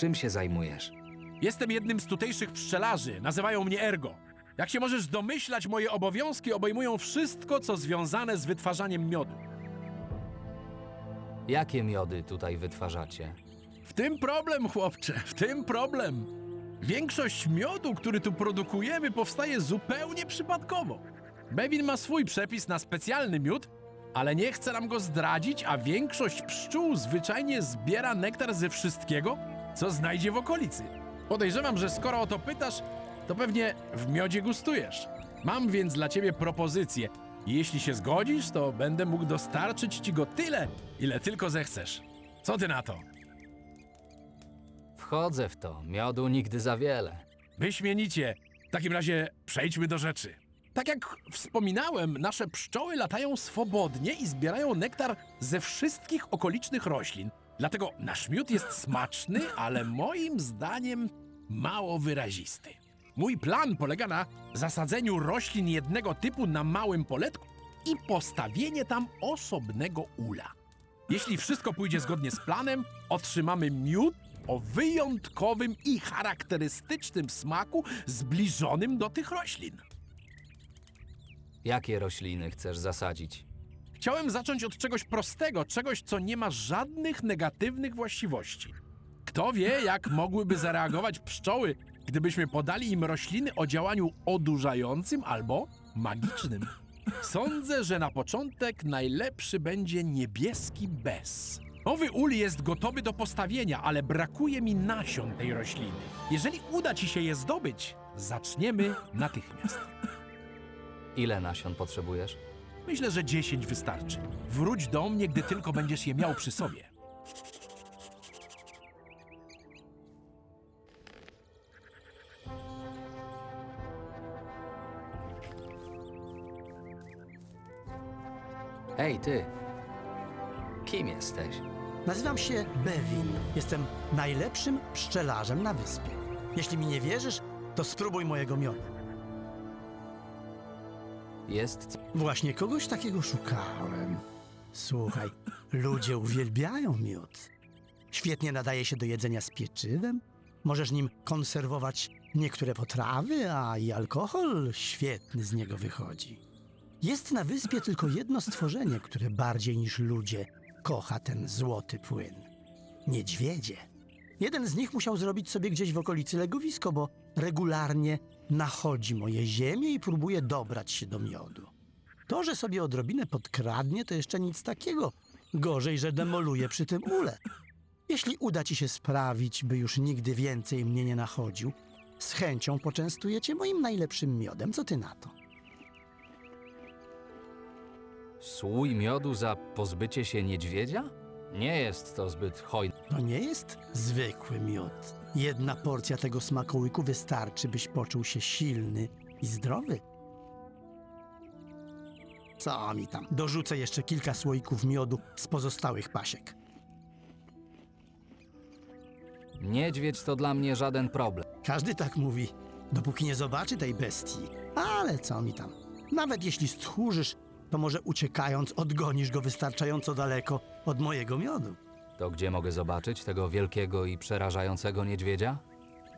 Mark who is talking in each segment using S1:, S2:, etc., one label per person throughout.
S1: Czym się zajmujesz?
S2: Jestem jednym z tutejszych pszczelarzy, nazywają mnie Ergo. Jak się możesz domyślać, moje obowiązki obejmują wszystko, co związane z wytwarzaniem miodu.
S1: Jakie miody tutaj wytwarzacie?
S2: W tym problem, chłopcze, w tym problem. Większość miodu, który tu produkujemy, powstaje zupełnie przypadkowo. Bevin ma swój przepis na specjalny miód, ale nie chce nam go zdradzić, a większość pszczół zwyczajnie zbiera nektar ze wszystkiego, co znajdzie w okolicy. Podejrzewam, że skoro o to pytasz, to pewnie w miodzie gustujesz. Mam więc dla ciebie propozycję. Jeśli się zgodzisz, to będę mógł dostarczyć ci go tyle, ile tylko zechcesz. Co ty na to?
S1: Wchodzę w to. Miodu nigdy za wiele.
S2: Wyśmienicie. W takim razie przejdźmy do rzeczy. Tak jak wspominałem, nasze pszczoły latają swobodnie i zbierają nektar ze wszystkich okolicznych roślin. Dlatego nasz miód jest smaczny, ale moim zdaniem mało wyrazisty. Mój plan polega na zasadzeniu roślin jednego typu na małym poletku i postawienie tam osobnego ula. Jeśli wszystko pójdzie zgodnie z planem, otrzymamy miód o wyjątkowym i charakterystycznym smaku zbliżonym do tych roślin.
S1: Jakie rośliny chcesz zasadzić?
S2: Chciałem zacząć od czegoś prostego, czegoś, co nie ma żadnych negatywnych właściwości. Kto wie, jak mogłyby zareagować pszczoły, gdybyśmy podali im rośliny o działaniu odurzającym albo magicznym. Sądzę, że na początek najlepszy będzie niebieski bez. Nowy ul jest gotowy do postawienia, ale brakuje mi nasion tej rośliny. Jeżeli uda ci się je zdobyć, zaczniemy natychmiast.
S1: Ile nasion potrzebujesz?
S2: Myślę, że 10 wystarczy. Wróć do mnie, gdy tylko będziesz je miał przy sobie.
S1: Hej, ty! Kim jesteś?
S3: Nazywam się Bevin. Jestem najlepszym pszczelarzem na wyspie. Jeśli mi nie wierzysz, to spróbuj mojego miodu.
S1: Jest.
S3: Właśnie kogoś takiego szukałem. Słuchaj, ludzie uwielbiają miód. Świetnie nadaje się do jedzenia z pieczywem. Możesz nim konserwować niektóre potrawy, a i alkohol świetny z niego wychodzi. Jest na wyspie tylko jedno stworzenie, które bardziej niż ludzie kocha ten złoty płyn. Niedźwiedzie. Jeden z nich musiał zrobić sobie gdzieś w okolicy legowisko, bo regularnie nachodzi moje ziemię i próbuje dobrać się do miodu. To, że sobie odrobinę podkradnie, to jeszcze nic takiego. Gorzej, że demoluje przy tym ule. Jeśli uda ci się sprawić, by już nigdy więcej mnie nie nachodził, z chęcią poczęstuję cię moim najlepszym miodem. Co ty na to?
S1: Słój miodu za pozbycie się niedźwiedzia? Nie jest to zbyt hojne.
S3: To nie jest zwykły miód. Jedna porcja tego smakołyku wystarczy, byś poczuł się silny i zdrowy. Co mi tam? Dorzucę jeszcze kilka słoików miodu z pozostałych pasiek.
S1: Niedźwiedź to dla mnie żaden problem.
S3: Każdy tak mówi, dopóki nie zobaczy tej bestii. Ale co mi tam? Nawet jeśli stchórzysz, to może uciekając odgonisz go wystarczająco daleko od mojego miodu.
S1: To gdzie mogę zobaczyć tego wielkiego i przerażającego niedźwiedzia?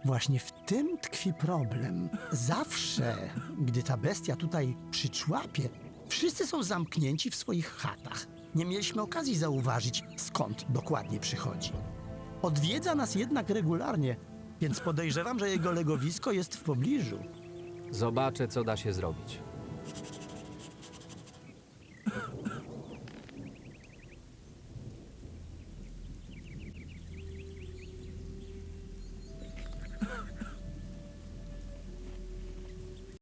S3: Właśnie w tym tkwi problem. Zawsze, gdy ta bestia tutaj przyczłapie, wszyscy są zamknięci w swoich chatach. Nie mieliśmy okazji zauważyć, skąd dokładnie przychodzi. Odwiedza nas jednak regularnie, więc podejrzewam, że jego legowisko jest w pobliżu.
S1: Zobaczę, co da się zrobić.